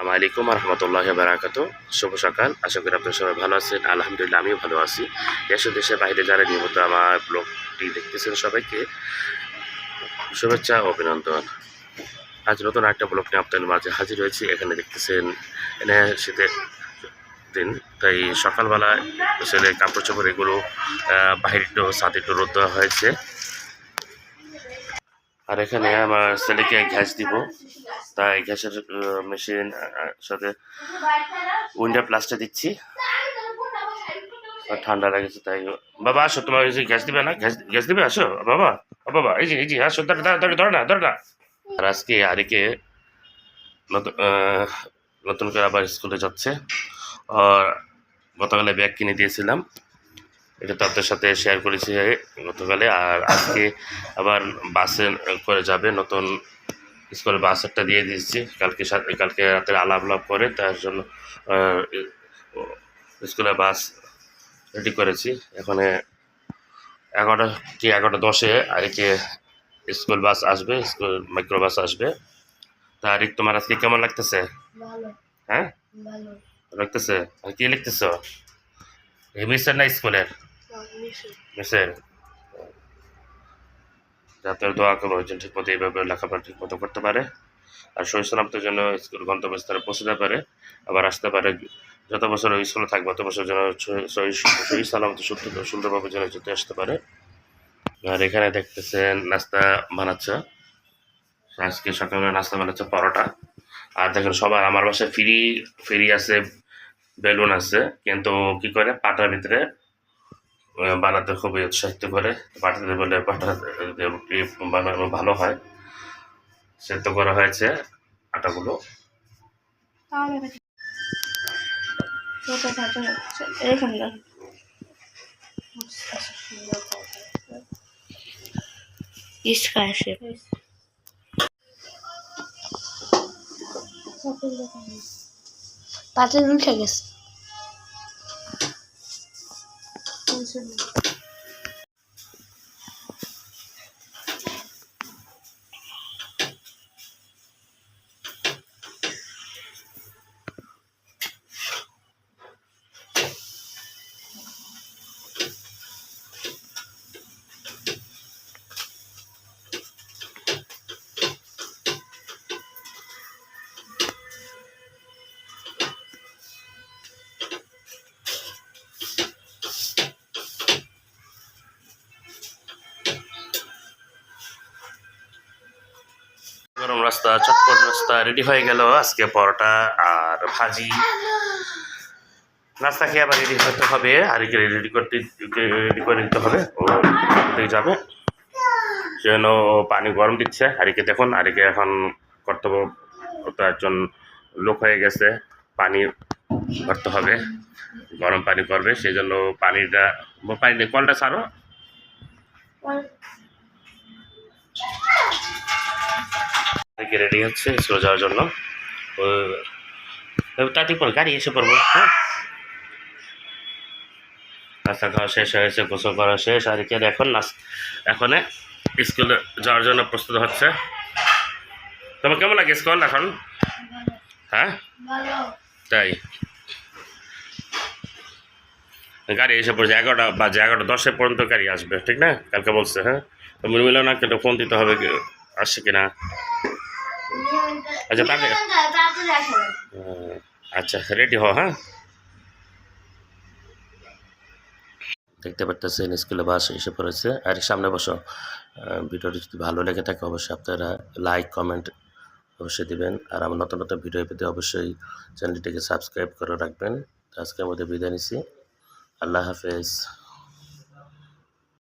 আসসালামু আলাইকুম রহমতুল্লাহ বারাকাত শুভ সকাল। আশা করি আপনার সবাই ভালো আছেন। আলহামদুলিল্লাহ, আমিও ভালো আছি। দেশ দেশের বাইরে যারা নিয়মিত আমার ব্লগটি দেখতেছেন সবাইকে শুভেচ্ছা অভিনন্দন। আজ নতুন একটা ব্লগ নিয়ে আপনাদের মাঝে হাজির হয়েছি। এখানে দেখতেছেন এনে শীতের দিন। তাই সকালবেলায় ছেলে কাপড় চোপড় এগুলো বাহির একটু সাথে একটু রোদ দেওয়া হয়েছে। আর এখানে আমার ছেলেকে গ্যাস দিব। তাই গ্যাসের মেশিন সাথে উইন্ডার প্লাসটা দিচ্ছি। ঠান্ডা লাগেছে, তাই বাবা, আসো, তোমার এই যে গ্যাস দিবে না? গ্যাস গ্যাস দিবে? আসো বাবা বাবা, এই যে এই যে, আসো, ধরে ধরে ধরে না ধরে না। আর আজকে আরিকে নতুন নতুন করে আবার স্কুলে যাচ্ছে। আর গতকালে ব্যাগ কিনে দিয়েছিলাম। এটা তো আপনার সাথে শেয়ার করেছি গতকালে আর আজকে আবার বাসে করে যাবে। নতুন স্কুলে বাস একটা দিয়ে দিয়েছি। কালকে সাথে কালকে রাতের আলাপ আলাপ করে তার জন্য স্কুলে বাস রেডি করেছি। এখানে এগারোটা কি এগারোটা দশে আরেকে স্কুল বাস আসবে স্কুল মাইক্রো বাস আসবে। তা আরেক তোমার আজকে কেমন লাগতেছে? হ্যাঁ? লাগতেছে? আর কি লিখতেছ? মিসের না স্কুলের মিসের। যাতে দোয়া করব যেন ঠিক মতো এইভাবে লেখাপড়া ঠিক মতো করতে পারে। আর শরীর সালামতের জন্য স্কুল গন্তব্যস্থলে পৌঁছতে পারে, আবার আসতে পারে। যত বছর স্কুলে থাকবে তত বছর যেন শরীর সালামত সুন্দর সুন্দরভাবে যেন যেতে আসতে পারে। আর এখানে দেখতেছেন নাস্তা বানাচ্ছে। আজকে সকালে নাস্তা বানাচ্ছে পরোটা। আর দেখেন সবার আমার বাসায় ফ্রি ফ্রি আছে, বেলুন আছে, কিন্তু কি করে? পাটার ভিতরে বানাতে খুবই উৎসাহিত করে। পাটাতে বলে পাটা দিয়ে বানানো ভালো হয়? সেদ্ধ করা হয়েছে আটাগুলো। এখানে ইস্কা আসে পাতে です。গরম রাস্তা, চটপট রাস্তা রেডি হয়ে গেল আজকে পরোটা আর ভাজি। নাস্তা খেয়ে আবার রেডি হতে হবে, আর রেডি করতে রেডি করে দিতে হবে, ও যাবে? সেজন্য পানি গরম দিচ্ছে। হারিকে দেখুন হারিকে এখন কর্তব্য একজন লোক হয়ে গেছে, পানি ভরতে হবে। গরম পানি করবে, সেই জন্য পানিটা পানি কলটা ছাড়ো। থেকে রেডি হচ্ছে স্কুলে যাওয়ার জন্য। তাড়াতাড়ি পর গাড়ি এসে পড়ব হ্যাঁ? নাস্তা খাওয়া শেষ হয়েছে গোসল করা শেষ আর কি এখন নাস এখন স্কুলে যাওয়ার জন্য প্রস্তুত হচ্ছে। তোমার কেমন লাগে স্কুল এখন? হ্যাঁ? তাই? গাড়ি এসে পড়ছে এগারোটা বাজে এগারোটা দশে পর্যন্ত গাড়ি আসবে ঠিক না? কালকে বলছে হ্যাঁ? তো না কেটে ফোন দিতে হবে আসছে কিনা? আচ্ছা তাড়াতাড়ি আচ্ছা রেডি হও হ্যাঁ? দেখতে পারতেছেন স্কুলে বাস এসে পড়েছে। আর সামনে বসো। ভিডিওটি যদি ভালো লেগে থাকে অবশ্যই আপনারা লাইক কমেন্ট অবশ্যই দিবেন। আর আমার নতুন নতুন ভিডিও পেতে অবশ্যই চ্যানেলটিকে সাবস্ক্রাইব করে রাখবেন। তো আজকের মধ্যে বিদায় নিচ্ছি। আল্লাহ হাফেজ।